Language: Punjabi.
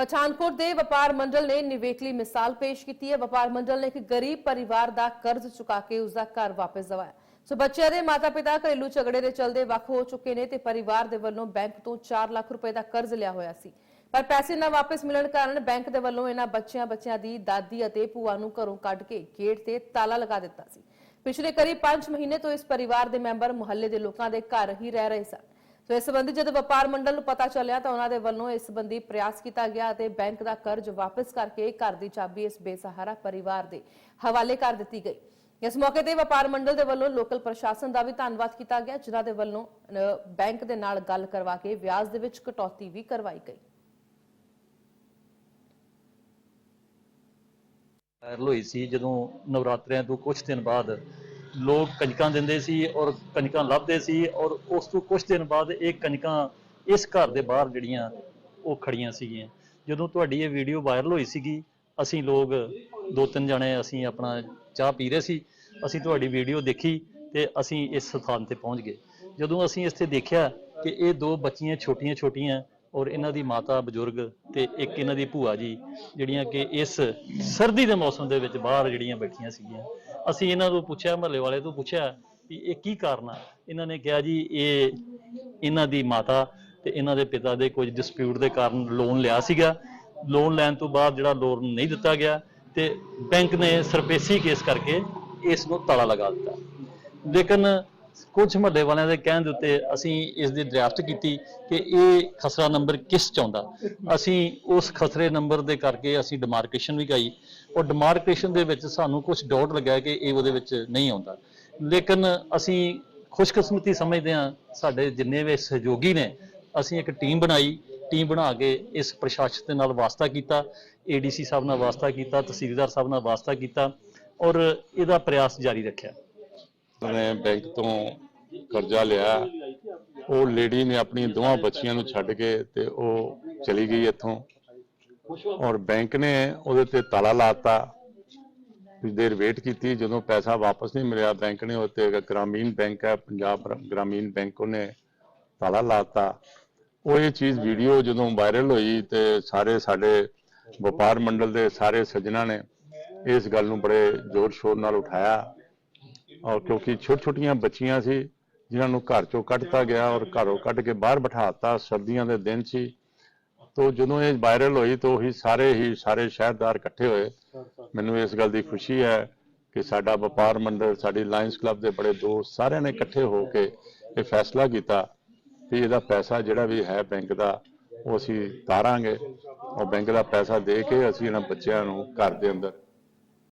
ਪਠਾਨਕੋਟ ਦੇ ਵਪਾਰ ਮੰਡਲ ਨੇ ਨਿਵੇਕਲੀ ਮਿਸਾਲ ਪੇਸ਼ ਕੀਤੀ ਹੈ। ਵਪਾਰ ਮੰਡਲ ਨੇ ਇੱਕ ਗਰੀਬ ਪਰਿਵਾਰ ਦਾ ਕਰਜ਼ ਚੁਕਾ ਕੇ ਉਸ ਦਾ ਘਰ ਵਾਪਸ ਦਿਵਾਇਆ। ਸੋ ਬੱਚਿਆਂ ਦੇ ਮਾਤਾ-ਪਿਤਾ ਘਰੇਲੂ ਝਗੜੇ ਦੇ ਚਲਦੇ ਵੱਖ ਹੋ ਚੁੱਕੇ ਨੇ ਤੇ ਪਰਿਵਾਰ ਦੇ ਵੱਲੋਂ ਬੈਂਕ ਤੋਂ 4 ਲੱਖ ਰੁਪਏ ਦਾ ਕਰਜ਼ ਲਿਆ ਹੋਇਆ ਸੀ। ਪਰ ਪੈਸੇ ਨਾ ਵਾਪਸ ਮਿਲਣ ਕਾਰਨ ਬੈਂਕ ਦੇ ਵੱਲੋਂ ਇਹਨਾਂ ਬੱਚਿਆਂ ਬੱਚਿਆਂ ਦੀ ਦਾਦੀ ਅਤੇ ਭੂਆ ਨੂੰ ਘਰੋਂ ਕੱਢ ਕੇ ਗੇਟ ਤੇ ਤਾਲਾ ਲਗਾ ਦਿੱਤਾ ਸੀ। ਪਿਛਲੇ ਕਰੀਬ 5 ਮਹੀਨੇ ਤੋਂ ਇਸ ਪਰਿਵਾਰ ਦੇ ਮੈਂਬਰ ਮੁਹੱਲੇ ਦੇ ਲੋਕਾਂ ਦੇ ਘਰ ਹੀ ਰਹਿ ਰਹੇ ਸਨ। ਸੋ ਇਸ ਸੰਬੰਧੀ ਜਦੋਂ ਵਪਾਰ ਮੰਡਲ ਨੂੰ ਪਤਾ ਚੱਲਿਆ ਤਾਂ ਉਹਨਾਂ ਦੇ ਵੱਲੋਂ ਇਸ ਸੰਬੰਧੀ ਪ੍ਰਯਾਸ ਕੀਤਾ ਗਿਆ ਅਤੇ ਬੈਂਕ ਦਾ ਕਰਜ਼ ਵਾਪਸ ਕਰਕੇ ਘਰ ਦੀ ਚਾਬੀ ਇਸ ਬੇਸਹਾਰਾ ਪਰਿਵਾਰ ਦੇ ਹਵਾਲੇ ਕਰ ਦਿੱਤੀ ਗਈ। ਇਸ ਮੌਕੇ ਤੇ ਵਪਾਰ ਮੰਡਲ ਦੇ ਵੱਲੋਂ ਲੋਕਲ ਪ੍ਰਸ਼ਾਸਨ ਦਾ ਵੀ ਧੰਨਵਾਦ ਕੀਤਾ ਗਿਆ, ਜਿਨ੍ਹਾਂ ਦੇ ਵੱਲੋਂ ਬੈਂਕ ਦੇ ਨਾਲ ਗੱਲ ਕਰਵਾ ਕੇ ਵਿਆਜ ਦੇ ਵਿੱਚ ਕਟੌਤੀ ਵੀ ਕਰਵਾਈ ਗਈ। ਵਾਇਰਲ ਹੋਈ ਸੀ ਜਦੋਂ ਨਵਰਾਤਰਿਆਂ ਤੋਂ ਕੁਝ ਦਿਨ ਬਾਅਦ ਲੋਕ ਕੰਜਕਾਂ ਦਿੰਦੇ ਸੀ ਔਰ ਕੰਜਕਾਂ ਲੱਭਦੇ ਸੀ ਔਰ ਉਸ ਤੋਂ ਕੁਝ ਦਿਨ ਬਾਅਦ ਇਹ ਕੰਜਕਾਂ ਇਸ ਘਰ ਦੇ ਬਾਹਰ ਜਿਹੜੀਆਂ ਉਹ ਖੜੀਆਂ ਸੀਗੀਆਂ। ਜਦੋਂ ਤੁਹਾਡੀ ਇਹ ਵੀਡੀਓ ਵਾਇਰਲ ਹੋਈ ਸੀਗੀ, ਅਸੀਂ ਲੋਕ ਦੋ ਤਿੰਨ ਜਣੇ ਅਸੀਂ ਆਪਣਾ ਚਾਹ ਪੀ ਰਹੇ ਸੀ, ਅਸੀਂ ਤੁਹਾਡੀ ਵੀਡੀਓ ਦੇਖੀ ਤੇ ਅਸੀਂ ਇਸ ਸਥਾਨ ਤੇ ਪਹੁੰਚ ਗਏ। ਜਦੋਂ ਅਸੀਂ ਇੱਥੇ ਦੇਖਿਆ ਕਿ ਇਹ ਦੋ ਬੱਚੀਆਂ ਛੋਟੀਆਂ ਛੋਟੀਆਂ ਔਰ ਇਹਨਾਂ ਦੀ ਮਾਤਾ ਬਜ਼ੁਰਗ ਤੇ ਇੱਕ ਇਹਨਾਂ ਦੀ ਭੂਆ ਜੀ, ਜਿਹੜੀਆਂ ਕਿ ਇਸ ਸਰਦੀ ਦੇ ਮੌਸਮ ਦੇ ਵਿੱਚ ਬਾਹਰ ਜਿਹੜੀਆਂ ਬੈਠੀਆਂ ਸੀਗੀਆਂ। ਅਸੀਂ ਇਹਨਾਂ ਤੋਂ ਪੁੱਛਿਆ, ਮਹੱਲੇ ਵਾਲੇ ਤੋਂ ਪੁੱਛਿਆ ਵੀ ਇਹ ਕੀ ਕਾਰਨ ਆ? ਇਹਨਾਂ ਨੇ ਕਿਹਾ ਜੀ, ਇਹ ਇਹਨਾਂ ਦੀ ਮਾਤਾ ਤੇ ਇਹਨਾਂ ਦੇ ਪਿਤਾ ਦੇ ਕੁਝ ਡਿਸਪਿਊਟ ਦੇ ਕਾਰਨ ਲੋਨ ਲਿਆ ਸੀਗਾ। ਲੋਨ ਲੈਣ ਤੋਂ ਬਾਅਦ ਜਿਹੜਾ ਲੋਨ ਨਹੀਂ ਦਿੱਤਾ ਗਿਆ ਤੇ ਬੈਂਕ ਨੇ ਸਰਪੇਸੀ ਕੇਸ ਕਰਕੇ ਇਸ ਨੂੰ ਤਾਲਾ ਲਗਾ ਦਿੱਤਾ। ਲੇਕਿਨ ਕੁਝ ਮਹੱਲੇ ਵਾਲਿਆਂ ਦੇ ਕਹਿਣ ਦੇ ਉੱਤੇ ਅਸੀਂ ਇਸ ਦੀ ਡਰਾਫਟ ਕੀਤੀ ਕਿ ਇਹ ਖਸਰਾ ਨੰਬਰ ਕਿਸ ਚਾਹੁੰਦਾ ਅਸੀਂ ਉਸ ਖਸਰੇ ਨੰਬਰ ਦੇ ਕਰਕੇ ਅਸੀਂ ਡਿਮਾਰਕੇਸ਼ਨ ਵੀ ਗਾਈ ਉਹ ਡਿਮਾਰਕੇਸ਼ਨ ਦੇ ਵਿੱਚ ਸਾਨੂੰ ਕੁਝ ਡਾਊਟ ਲੱਗਾ ਕਿ ਇਹ ਉਹਦੇ ਵਿੱਚ ਨਹੀਂ ਆਉਂਦਾ। ਲੇਕਿਨ ਅਸੀਂ ਖੁਸ਼ਕਿਸਮਤੀ ਸਮਝਦੇ ਹਾਂ, ਸਾਡੇ ਜਿੰਨੇ ਵੀ ਸਹਿਯੋਗੀ ਨੇ, ਅਸੀਂ ਇੱਕ ਟੀਮ ਬਣਾਈ। ਟੀਮ ਬਣਾ ਕੇ ਇਸ ਪ੍ਰਸ਼ਾਸਨ ਦੇ ਨਾਲ ਵਾਸਤਾ ਕੀਤਾ ਏਡੀਸੀ ਸਾਹਿਬ ਨਾਲ ਵਾਸਤਾ ਕੀਤਾ, ਤਹਿਸੀਲਦਾਰ ਸਾਹਿਬ ਨਾਲ ਵਾਸਤਾ ਕੀਤਾ ਔਰ ਇਹਦਾ ਪ੍ਰਯਾਸ ਜਾਰੀ ਰੱਖਿਆ। ਨੇ ਬੈਂਕ ਤੋਂ ਕਰਜ਼ਾ ਲਿਆ। ਉਹ ਲੇਡੀ ਨੇ ਆਪਣੀ ਦੋਵਾਂ ਬੱਚੀਆਂ ਨੂੰ ਛੱਡ ਕੇ ਤੇ ਉਹ ਚਲੀ ਗਈ ਇੱਥੋਂ। ਔਰ ਬੈਂਕ ਨੇ ਉਹਦੇ ਤੇ ਤਾਲਾ ਲਾਤਾ। ਕੁਝ ਦੇਰ ਵੇਟ ਕੀਤੀ। ਜਦੋਂ ਪੈਸਾ ਵਾਪਸ ਨਹੀਂ ਮਿਲਿਆ, ਬੈਂਕ ਨੇ ਉੱਤੇ ਗ੍ਰਾਮੀਣ ਬੈਂਕ ਹੈ, ਪੰਜਾਬ ਗ੍ਰਾਮੀਣ ਬੈਂਕ ਉਹਨੇ ਤਾਲਾ ਲਾਤਾ। ਉਹ ਇਹ ਚੀਜ਼ ਵੀਡੀਓ ਜਦੋਂ ਵਾਇਰਲ ਹੋਈ ਤੇ ਸਾਰੇ ਸਾਡੇ ਵਪਾਰ ਮੰਡਲ ਦੇ ਸਾਰੇ ਸੱਜਣਾ ਨੇ ਇਸ ਗੱਲ ਨੂੰ ਬੜੇ ਜ਼ੋਰ ਸ਼ੋਰ ਨਾਲ ਉਠਾਇਆ। ਔਰ ਕਿਉਂਕਿ ਛੋਟ ਛੋਟੀਆਂ ਬੱਚੀਆਂ ਸੀ ਜਿਨ੍ਹਾਂ ਨੂੰ ਘਰ ਚੋਂ ਕੱਢਤਾ ਗਿਆ ਔਰ ਘਰੋਂ ਕੱਢ ਕੇ ਬਾਹਰ ਬਿਠਾਤਾ ਸਰਦੀਆਂ ਦੇ ਦਿਨ ਸੀ। ਤੋ ਜਦੋਂ ਇਹ ਵਾਇਰਲ ਹੋਈ ਤਾਂ ਉਹੀ ਸਾਰੇ ਹੀ ਸਾਰੇ ਸ਼ਹਿਰਦਾਰ ਇਕੱਠੇ ਹੋਏ। ਮੈਨੂੰ ਇਸ ਗੱਲ ਦੀ ਖੁਸ਼ੀ ਹੈ ਕਿ ਸਾਡਾ ਵਪਾਰ ਮੰਡਲ ਸਾਡੀ ਲਾਇਨਸ ਕਲੱਬ ਦੇ ਬੜੇ ਦੋਸਤ ਸਾਰਿਆਂ ਨੇ ਇਕੱਠੇ ਹੋ ਕੇ ਇਹ ਫੈਸਲਾ ਕੀਤਾ ਕਿ ਇਹਦਾ ਪੈਸਾ ਜਿਹੜਾ ਵੀ ਹੈ ਬੈਂਕ ਦਾ ਉਹ ਅਸੀਂ ਤਾਰਾਂਗੇ। ਔਰ ਬੈਂਕ ਦਾ ਪੈਸਾ ਦੇ ਕੇ ਅਸੀਂ ਇਹਨਾਂ ਬੱਚਿਆਂ ਨੂੰ ਘਰ ਦੇ ਅੰਦਰ